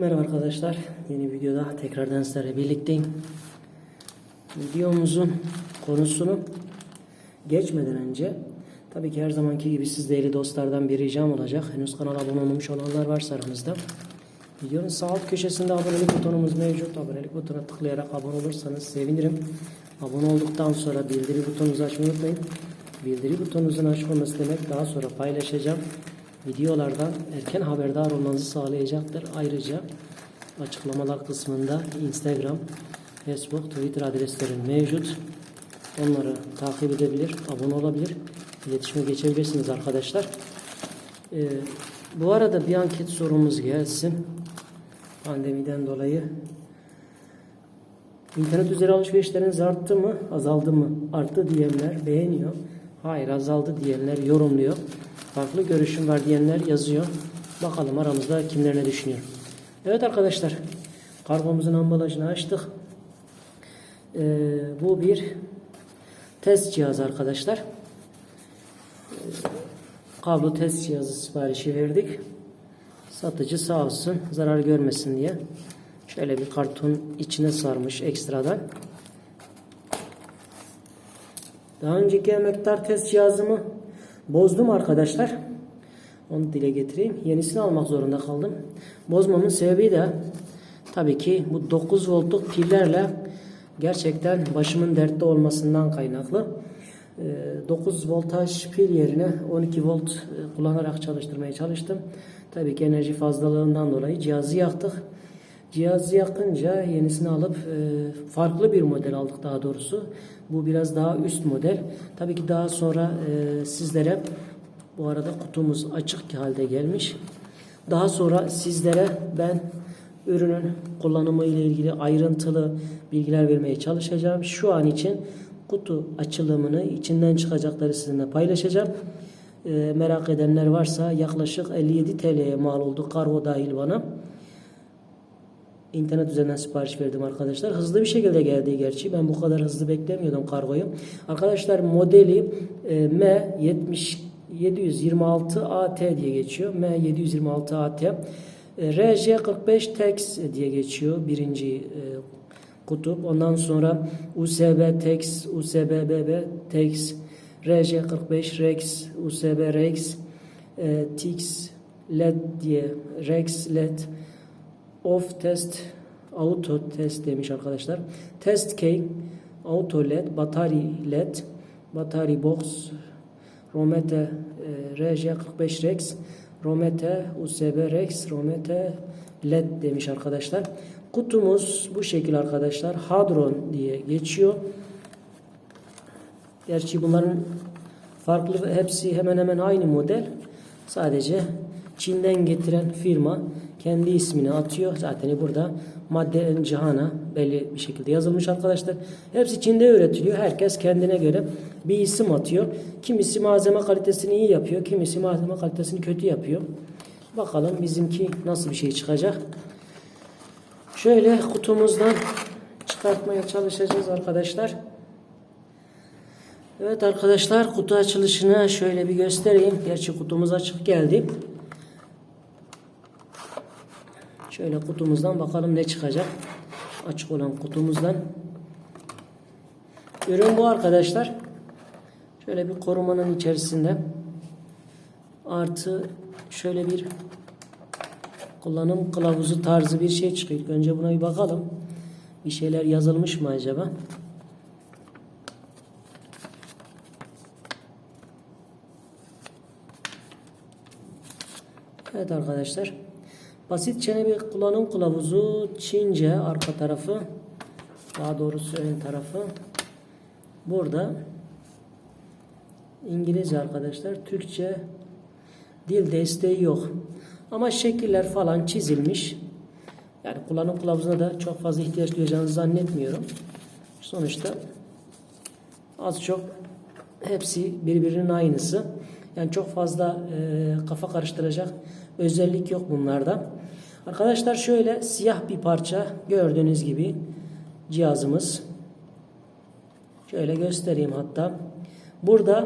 Merhaba arkadaşlar. Yeni videoda tekrardan sizlerle birlikteyim. Videomuzun konusunu geçmeden önce tabii ki her zamanki gibi siz değerli dostlardan bir ricam olacak. Henüz kanala abone olmamış olanlar varsa aranızda. Videonun sağ alt köşesinde abonelik butonumuz mevcut. Abonelik butonuna tıklayarak abone olursanız sevinirim. Abone olduktan sonra bildiri butonunuzu açmayı unutmayın. Bildiri butonunuzun açık olması demek daha sonra paylaşacağım videolardan erken haberdar olmanızı sağlayacaktır. Ayrıca açıklamalar kısmında Instagram, Facebook, Twitter adreslerim mevcut. Onları takip edebilir, abone olabilir, iletişime geçebilirsiniz arkadaşlar. Ee, bu arada bir anket sorumuz gelsin. Pandemiden dolayı İnternet üzeri alışverişleriniz arttı mı, azaldı mı? Arttı diyenler beğeniyor. Hayır azaldı diyenler yorumluyor. Farklı görüşüm var diyenler yazıyor. Bakalım aramızda kimler ne düşünüyor. Evet arkadaşlar. Kargomuzun ambalajını açtık. Ee, bu bir test cihazı arkadaşlar. Ee, kablo test cihazı siparişi verdik. Satıcı sağ olsun zarar görmesin diye. Şöyle bir karton içine sarmış ekstradan. Daha önceki emektar test cihazımı bozdum arkadaşlar. Onu dile getireyim. Yenisini almak zorunda kaldım. Bozmamın sebebi de tabii ki bu 9 voltluk pillerle gerçekten başımın dertte olmasından kaynaklı. 9 voltaj pil yerine 12 volt kullanarak çalıştırmaya çalıştım. Tabii ki enerji fazlalığından dolayı cihazı yaktık. Cihazı yakınca yenisini alıp e, farklı bir model aldık daha doğrusu. Bu biraz daha üst model. Tabii ki daha sonra e, sizlere bu arada kutumuz açık halde gelmiş. Daha sonra sizlere ben ürünün kullanımı ile ilgili ayrıntılı bilgiler vermeye çalışacağım. Şu an için kutu açılımını içinden çıkacakları sizinle paylaşacağım. E, merak edenler varsa yaklaşık 57 TL'ye mal oldu kargo dahil bana. İnternet üzerinden sipariş verdim arkadaşlar. Hızlı bir şekilde geldi gerçi. Ben bu kadar hızlı beklemiyordum kargoyu. Arkadaşlar modeli e, M70 726 AT diye geçiyor. M726 AT. E, RJ45 TEX diye geçiyor. Birinci e, kutup. Ondan sonra USB TEX, USB BB TEX, RJ45 Rex, USB Rex, e, TX LED diye Rex LED off test auto test demiş arkadaşlar. Test key auto led battery led battery box Romete e, RJ45 Rex Romete USB Rex Romete led demiş arkadaşlar. Kutumuz bu şekil arkadaşlar. Hadron diye geçiyor. Gerçi bunların farklı hepsi hemen hemen aynı model. Sadece Çin'den getiren firma kendi ismini atıyor. Zaten burada madde cihana belli bir şekilde yazılmış arkadaşlar. Hepsi Çin'de üretiliyor. Herkes kendine göre bir isim atıyor. Kimisi malzeme kalitesini iyi yapıyor. Kimisi malzeme kalitesini kötü yapıyor. Bakalım bizimki nasıl bir şey çıkacak. Şöyle kutumuzdan çıkartmaya çalışacağız arkadaşlar. Evet arkadaşlar kutu açılışını şöyle bir göstereyim. Gerçi kutumuz açık geldi. Şöyle kutumuzdan bakalım ne çıkacak. Açık olan kutumuzdan. Ürün bu arkadaşlar. Şöyle bir korumanın içerisinde. Artı şöyle bir kullanım kılavuzu tarzı bir şey çıkıyor. Önce buna bir bakalım. Bir şeyler yazılmış mı acaba? Evet arkadaşlar. Basitçe bir kullanım kılavuzu Çince arka tarafı daha doğrusu ön tarafı. Burada İngilizce arkadaşlar Türkçe dil desteği yok. Ama şekiller falan çizilmiş. Yani kullanım kılavuzuna da çok fazla ihtiyaç duyacağınızı zannetmiyorum. Sonuçta az çok hepsi birbirinin aynısı. Yani çok fazla e, kafa karıştıracak özellik yok bunlarda. Arkadaşlar şöyle siyah bir parça gördüğünüz gibi cihazımız. Şöyle göstereyim hatta. Burada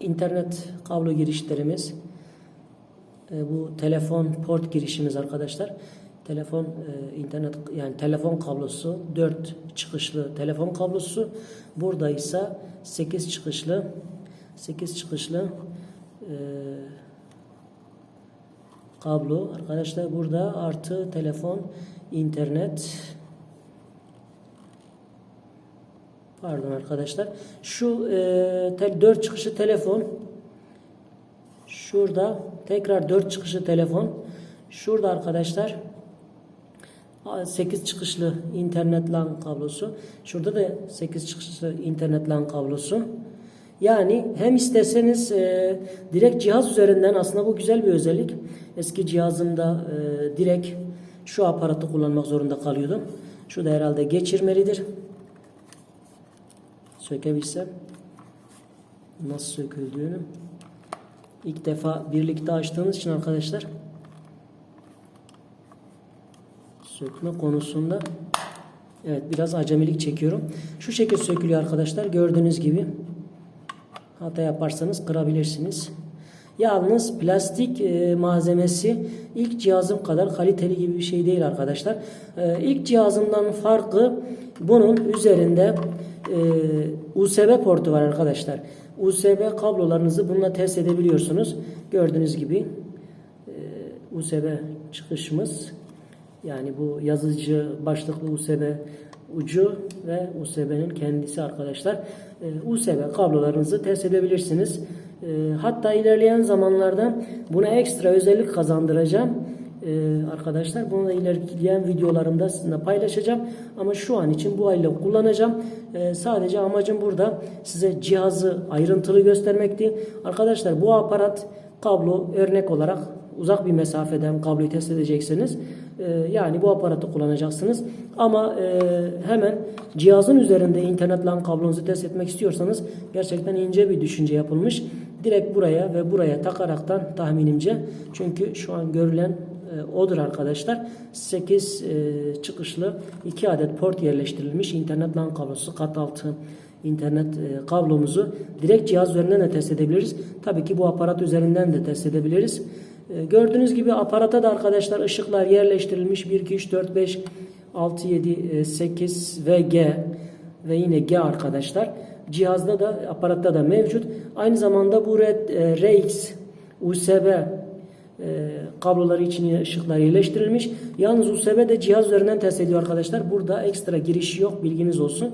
internet kablo girişlerimiz E, bu telefon port girişimiz arkadaşlar. Telefon e, internet yani telefon kablosu 4 çıkışlı telefon kablosu. Burada ise 8 çıkışlı 8 çıkışlı e, kablo. Arkadaşlar burada artı telefon, internet Pardon arkadaşlar. Şu e, tel, 4 çıkışlı telefon şurada tekrar 4 çıkışlı telefon şurada arkadaşlar 8 çıkışlı internet LAN kablosu. Şurada da 8 çıkışlı internet LAN kablosu. Yani hem isterseniz e, direkt cihaz üzerinden aslında bu güzel bir özellik. Eski cihazımda e, direkt şu aparatı kullanmak zorunda kalıyordum. Şu da herhalde geçirmelidir. Sökebilsem nasıl söküldüğünü ilk defa birlikte açtığımız için arkadaşlar sökme konusunda evet biraz acemilik çekiyorum. Şu şekil sökülüyor arkadaşlar. Gördüğünüz gibi hata yaparsanız kırabilirsiniz. Yalnız plastik e, malzemesi ilk cihazım kadar kaliteli gibi bir şey değil arkadaşlar. E, ilk cihazımdan farkı bunun üzerinde e, USB portu var arkadaşlar. USB kablolarınızı bununla test edebiliyorsunuz. Gördüğünüz gibi e, USB çıkışımız yani bu yazıcı başlıklı USB ucu ve USB'nin kendisi arkadaşlar. E, USB kablolarınızı test edebilirsiniz. E, hatta ilerleyen zamanlarda buna ekstra özellik kazandıracağım. E, arkadaşlar bunu da ilerleyen videolarımda sizinle paylaşacağım. Ama şu an için bu haliyle kullanacağım. Sadece amacım burada size cihazı ayrıntılı göstermekti. Arkadaşlar bu aparat kablo örnek olarak uzak bir mesafeden kabloyu test edeceksiniz. Ee, yani bu aparatı kullanacaksınız. Ama e, hemen cihazın üzerinde internet LAN kablonuzu test etmek istiyorsanız gerçekten ince bir düşünce yapılmış. Direkt buraya ve buraya takaraktan tahminimce çünkü şu an görülen e, odur arkadaşlar. 8 e, çıkışlı 2 adet port yerleştirilmiş internet LAN kablosu kat altı internet e, kablomuzu direkt cihaz üzerinden de test edebiliriz. Tabii ki bu aparat üzerinden de test edebiliriz. E, gördüğünüz gibi aparata da arkadaşlar ışıklar yerleştirilmiş. 1, 2, 3, 4, 5, 6, 7, 8 ve G ve yine G arkadaşlar. Cihazda da aparatta da mevcut. Aynı zamanda bu e, RX USB e, kabloları için ışıklar yerleştirilmiş. Yalnız USB de cihaz üzerinden test ediyor arkadaşlar. Burada ekstra girişi yok bilginiz olsun.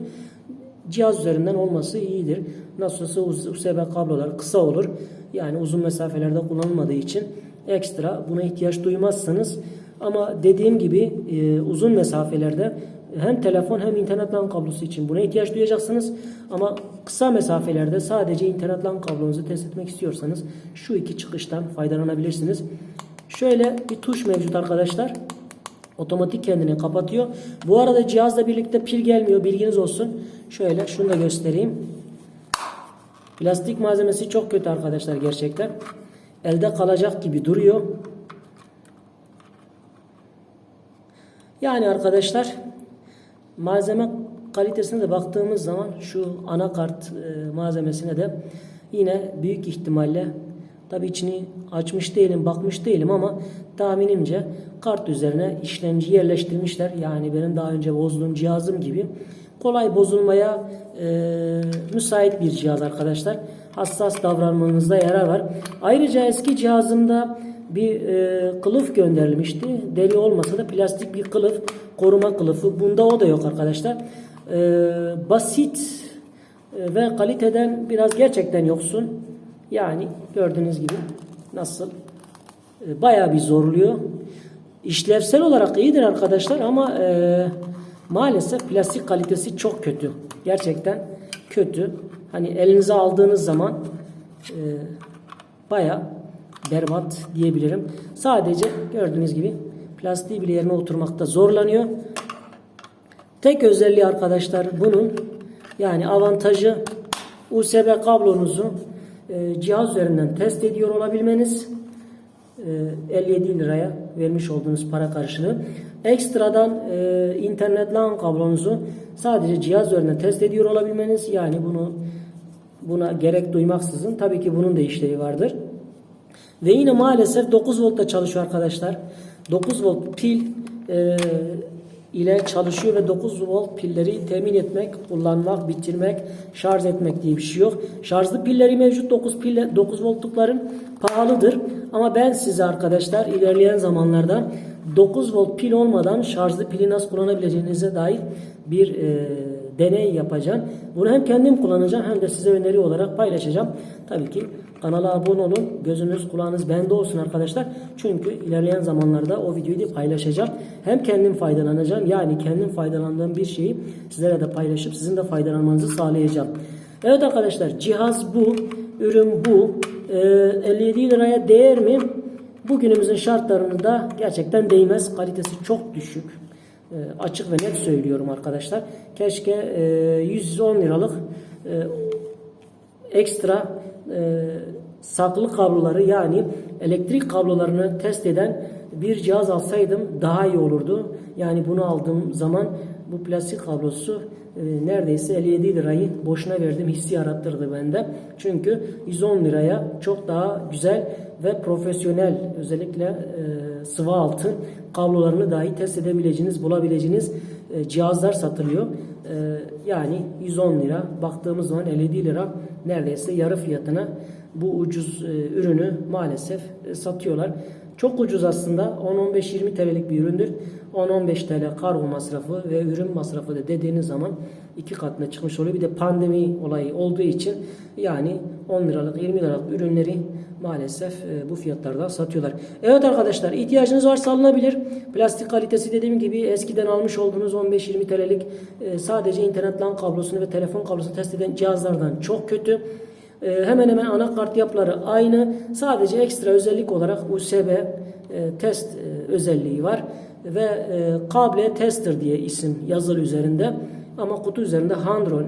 Cihaz üzerinden olması iyidir. Nasıl olsa USB kablolar kısa olur. Yani uzun mesafelerde kullanılmadığı için ekstra buna ihtiyaç duymazsınız. Ama dediğim gibi e, uzun mesafelerde hem telefon hem internet LAN kablosu için buna ihtiyaç duyacaksınız. Ama kısa mesafelerde sadece internet LAN kablonuzu test etmek istiyorsanız şu iki çıkıştan faydalanabilirsiniz. Şöyle bir tuş mevcut arkadaşlar. Otomatik kendini kapatıyor. Bu arada cihazla birlikte pil gelmiyor. Bilginiz olsun. Şöyle şunu da göstereyim. Plastik malzemesi çok kötü arkadaşlar gerçekten. Elde kalacak gibi duruyor. Yani arkadaşlar malzeme kalitesine de baktığımız zaman şu anakart e, malzemesine de yine büyük ihtimalle tabi içini açmış değilim bakmış değilim ama tahminimce kart üzerine işlemci yerleştirmişler. Yani benim daha önce bozduğum cihazım gibi kolay bozulmaya e, müsait bir cihaz arkadaşlar. Hassas davranmanızda yarar var. Ayrıca eski cihazımda bir e, kılıf gönderilmişti. Deri olmasa da plastik bir kılıf, koruma kılıfı. Bunda o da yok arkadaşlar. E, basit e, ve kaliteden biraz gerçekten yoksun. Yani gördüğünüz gibi nasıl e, bayağı bir zorluyor. İşlevsel olarak iyidir arkadaşlar ama e, maalesef plastik kalitesi çok kötü. Gerçekten kötü. Hani elinize aldığınız zaman e, bayağı berbat diyebilirim. Sadece gördüğünüz gibi plastiği bile yerine oturmakta zorlanıyor. Tek özelliği arkadaşlar bunun yani avantajı USB kablonuzu e, cihaz üzerinden test ediyor olabilmeniz. 57 e, liraya vermiş olduğunuz para karşılığı. Ekstradan e, internet LAN kablonuzu sadece cihaz üzerinden test ediyor olabilmeniz yani bunu buna gerek duymaksızın tabii ki bunun da işlevi vardır. Ve yine maalesef 9 voltta çalışıyor arkadaşlar. 9 volt pil e, ile çalışıyor ve 9 volt pilleri temin etmek, kullanmak, bitirmek, şarj etmek diye bir şey yok. Şarjlı pilleri mevcut 9 pille 9 voltlukların pahalıdır. Ama ben size arkadaşlar ilerleyen zamanlarda 9 volt pil olmadan şarjlı pili nasıl kullanabileceğinize dair bir e, deney yapacağım. Bunu hem kendim kullanacağım hem de size öneri olarak paylaşacağım. Tabii ki kanala abone olun. Gözünüz kulağınız bende olsun arkadaşlar. Çünkü ilerleyen zamanlarda o videoyu da paylaşacağım. Hem kendim faydalanacağım. Yani kendim faydalandığım bir şeyi sizlere de paylaşıp sizin de faydalanmanızı sağlayacağım. Evet arkadaşlar cihaz bu. Ürün bu. Ee, 57 liraya değer mi? Bugünümüzün şartlarında gerçekten değmez. Kalitesi çok düşük. E, açık ve net söylüyorum arkadaşlar. Keşke e, 110 liralık e, ekstra e, saklı kabloları yani elektrik kablolarını test eden bir cihaz alsaydım daha iyi olurdu. Yani bunu aldığım zaman bu plastik kablosu e, neredeyse 57 lirayı boşuna verdim hissi yarattırdı bende. Çünkü 110 liraya çok daha güzel ve profesyonel özellikle e, sıvı altın kablolarını dahi test edebileceğiniz, bulabileceğiniz e, cihazlar satılıyor. E, yani 110 lira baktığımız zaman 57 lira neredeyse yarı fiyatına bu ucuz e, ürünü maalesef e, satıyorlar. Çok ucuz aslında 10-15-20 TL'lik bir üründür. 10-15 TL kargo masrafı ve ürün masrafı da dediğiniz zaman iki katına çıkmış oluyor. Bir de pandemi olayı olduğu için yani 10 liralık 20 liralık ürünleri maalesef e, bu fiyatlarda satıyorlar. Evet arkadaşlar ihtiyacınız varsa alınabilir. Plastik kalitesi dediğim gibi eskiden almış olduğunuz 15-20 TL'lik e, sadece internet LAN kablosunu ve telefon kablosunu test eden cihazlardan çok kötü. E, hemen hemen anakart yapıları aynı. Sadece ekstra özellik olarak USB e, test e, özelliği var ve e, kable tester diye isim yazılı üzerinde. Ama kutu üzerinde Handron,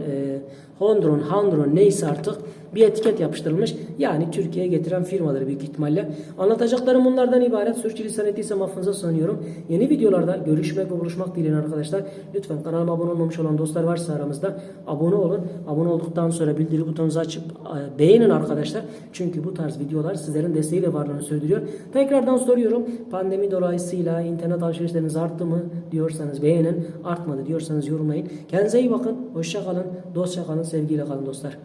Hondron, Handron neyse artık bir etiket yapıştırılmış. Yani Türkiye'ye getiren firmaları büyük ihtimalle. Anlatacaklarım bunlardan ibaret. Sürçülisan ettiysem affınıza sığınıyorum. Yeni videolarda görüşmek ve buluşmak dileğiyle arkadaşlar. Lütfen kanalıma abone olmamış olan dostlar varsa aramızda abone olun. Abone olduktan sonra bildiri butonunuzu açıp e, beğenin arkadaşlar. Çünkü bu tarz videolar sizlerin desteğiyle varlığını sürdürüyor. Tekrardan soruyorum. Pandemi dolayısıyla internet alışverişleriniz arttı mı diyorsanız beğenin. Artmadı diyorsanız yorumlayın. Kendinize iyi bakın. Hoşça kalın. Dostça kalın. Sevgiyle kalın dostlar.